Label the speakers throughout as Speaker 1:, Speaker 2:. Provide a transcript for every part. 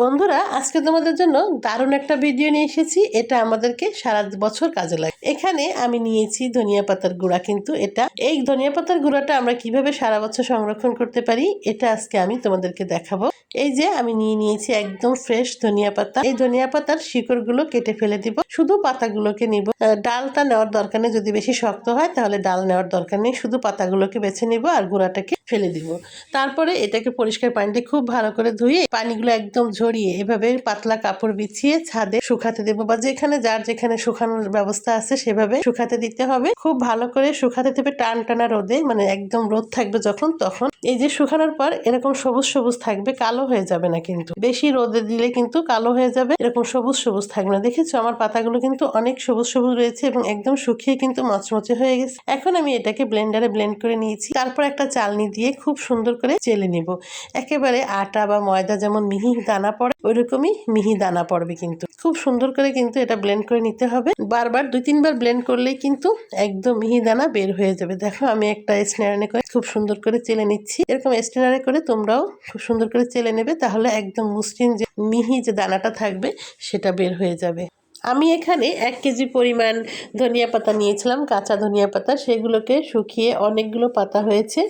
Speaker 1: বন্ধুরা, আজকে তোমাদের জন্য দারুণ একটা ভিডিও নিয়ে এসেছি। এটা আমাদেরকে সারা বছর কাজে লাগে। এখানে আমি নিয়েছি ধনিয়া পাতার গুঁড়া, কিন্তু এটা, এই ধনিয়া পাতার গুঁড়াটা আমরা কীভাবে সারা বছর সংরক্ষণ করতে পারি, এটা আজকে আমি তোমাদেরকে দেখাবো। এই যে আমি নিয়ে নিয়েছি একদম ফ্রেশ ধনিয়া পাতা। এই ধনিয়া পাতার শিকড়গুলো কেটে ফেলে দিব। শুধু পাতাগুলোকে নিব। ডালটা নেওয়ার দরকার নেই। যদি বেশি শক্ত হয়, তাহলে ডাল নেওয়ার দরকার নেই। শুধু পাতাগুলোকে বেছে নিব আর গুঁড়াটাকে ফেলে দিব। তারপরে এটাকে পরিষ্কার পানিতে খুব ভালো করে ধুয়ে পানিগুলো একদম ঝরিয়ে এভাবে পাতলা কাপড় বিছিয়ে ছাদে শুকাতে দেবো বা যেখানে যার যেখানে শুকানোর ব্যবস্থা আছে সেভাবে শুকাতে দিতে হবে। খুব ভালো করে শুকাতে দেবে টান টানা রোদে মানে একদম রোদ থাকবে যখন, তখন এই যে শুকানোর পর এরকম সবুজ সবুজ থাকবে, কালো হয়ে যাবে না কিন্তু। বেশি রোদে দিলে কিন্তু কালো হয়ে যাবে, এরকম সবুজ সবুজ থাকবে না। দেখেছ? আমার পাতাগুলো কিন্তু অনেক সবুজ সবুজ রয়েছে এবং একদম শুকিয়ে কিন্তু মচমচে হয়ে গেছে। এখন আমি এটাকে ব্লেন্ডারে ব্লেন্ড করে নিয়েছি। তারপর একটা চালনি দিয়ে খুব সুন্দর করে চেলে নিব। একেবারে আটা বা ময়দা যেমন মিহি দানা পড়ে, ওইরকমই মিহি দানা পড়বে কিন্তু। খুব সুন্দর করে কিন্তু এটা ব্লেন্ড করে নিতে হবে। বারবার দুই তিনবার ব্লেন্ড করলেই কিন্তু একদম মিহি দানা বের হয়ে যাবে। দেখো, আমি একটা স্নেয়ারে করে খুব সুন্দর করে চেলে নিচ্ছি। এরকম স্টেনারে করে তোমরাও খুব সুন্দর করে চেলে নেবে, তাহলে একদম মসৃণ যে মিহি যে দানাটা থাকবে, সেটা বের হয়ে যাবে। আমি এখানে এক কেজি পরিমাণ ধনিয়া পাতা নিয়েছিলাম, কাঁচা ধনিয়া পাতা। সেগুলোকে শুকিয়ে অনেকগুলো পাতা হয়েছে।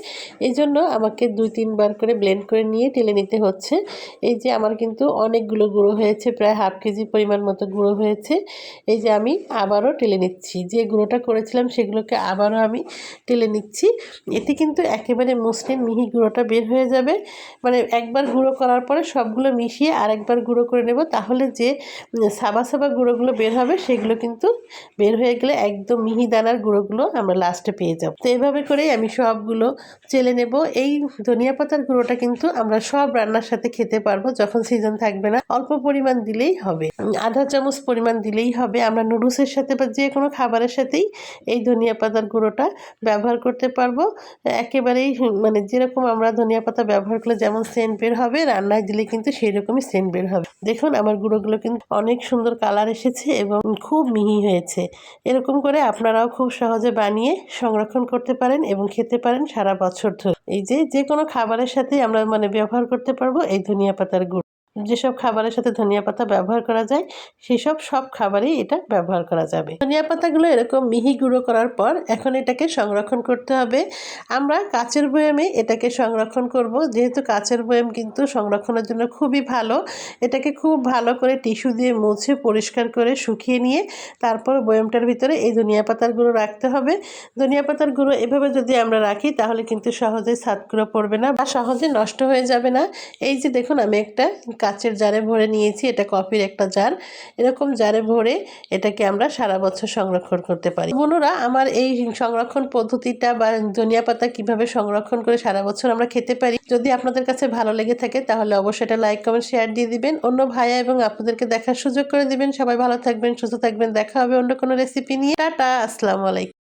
Speaker 1: এই জন্য আমাকে দুই, তিনবার করে ব্লেন্ড করে নিয়ে টেলে নিতে হচ্ছে। এই যে আমার কিন্তু অনেকগুলো গুঁড়ো হয়েছে, প্রায় হাফ কেজি পরিমাণ মতো গুঁড়ো হয়েছে। এই যে আমি আবারও টেলে নিচ্ছি। যে গুঁড়োটা করেছিলাম সেগুলোকে আবারও আমি টেলে নিচ্ছি। এতে কিন্তু একেবারে মসৃণ মিহি গুঁড়োটা বের হয়ে যাবে। মানে একবার গুঁড়ো করার পরে সবগুলো মিশিয়ে আরেকবার গুঁড়ো করে নেব। তাহলে যে সাবা সাবা গুঁড়োগুলো বের হবে সেগুলো কিন্তু বের হয়ে গেলে একদম মিহি দানার গুঁড়োগুলো আমরা লাস্টে পেয়ে যাব। তো এভাবে করেই আমি সবগুলো চেলে নেব। এই ধনিয়া পাতার গুঁড়োটা কিন্তু আমরা সব রান্নার সাথে খেতে পারব যখন সিজন থাকবে না। অল্প পরিমাণ দিলেই হবে। আধা চামচ পরিমাণ দিলেই হবে। আমরা নুডলসের সাথে বা যে কোনো খাবারের সাথেই এই ধনিয়া পাতার গুঁড়োটা ব্যবহার করতে পারব। একেবারেই মানে যেরকম আমরা ধনিয়া পাতা ব্যবহার করলে যেমন সেন্ট বের হবে, রান্নায় দিলে কিন্তু সেই রকমই সেন্ট বের হবে। দেখুন আমার গুঁড়োগুলো কিন্তু অনেক সুন্দর কালার এসেছে। এবং খুব মিহি হয়েছে। এরকম করে আপনারাও খুব সহজে বানিয়ে সংরক্ষণ করতে পারেন এবং খেতে পারেন সারা বছর ধরে। এই যে যে কোনো খাবারের সাথে আমরা মানে ব্যবহার করতে পারব এই ধনিয়া পাতার গুঁড়ো। যেসব খাবারের সাথে ধনিয়া পাতা ব্যবহার করা যায়, সেসব সব খাবারেই এটা ব্যবহার করা যাবে। ধনিয়া পাতাগুলো এরকম মিহি গুঁড়ো করার পর এখন এটাকে সংরক্ষণ করতে হবে। আমরা কাচের বয়ামে এটাকে সংরক্ষণ করব। যেহেতু কাচের বয়াম কিন্তু সংরক্ষণের জন্য খুবই ভালো, এটাকে খুব ভালো করে টিস্যু দিয়ে মুছে পরিষ্কার করে শুকিয়ে নিয়ে তারপর বয়ামটার ভিতরে এই ধনিয়া পাতার গুঁড়ো রাখতে হবে। ধনিয়া পাতার গুঁড়ো এভাবে যদি আমরা রাখি তাহলে কিন্তু সহজে ছাদগুলো পড়বে না বা সহজে নষ্ট হয়ে যাবে না। এই যে দেখুন আমি একটা কাচের জারে ভরে নিয়েছি, এটা কফির একটা জার। এরকম জারে ভরে এটাকে আমরা সারা বছর সংরক্ষণ করতে পারি। বন্ধুরা, আমার এই সংরক্ষণ পদ্ধতিটা বা ধনিয়া পাতা কীভাবে সংরক্ষণ করে সারা বছর আমরা খেতে পারি, যদি আপনাদের কাছে ভালো লেগে থাকে, তাহলে অবশ্যই এটা লাইক কমেন্ট শেয়ার দিয়ে দিবেন। অন্য ভাইয়া এবং আপনাদেরকে দেখার সুযোগ করে দিবেন। সবাই ভালো থাকবেন, সুস্থ থাকবেন। দেখা হবে অন্য কোনো রেসিপি নিয়ে। টাটা, আসসালামু আলাইকুম।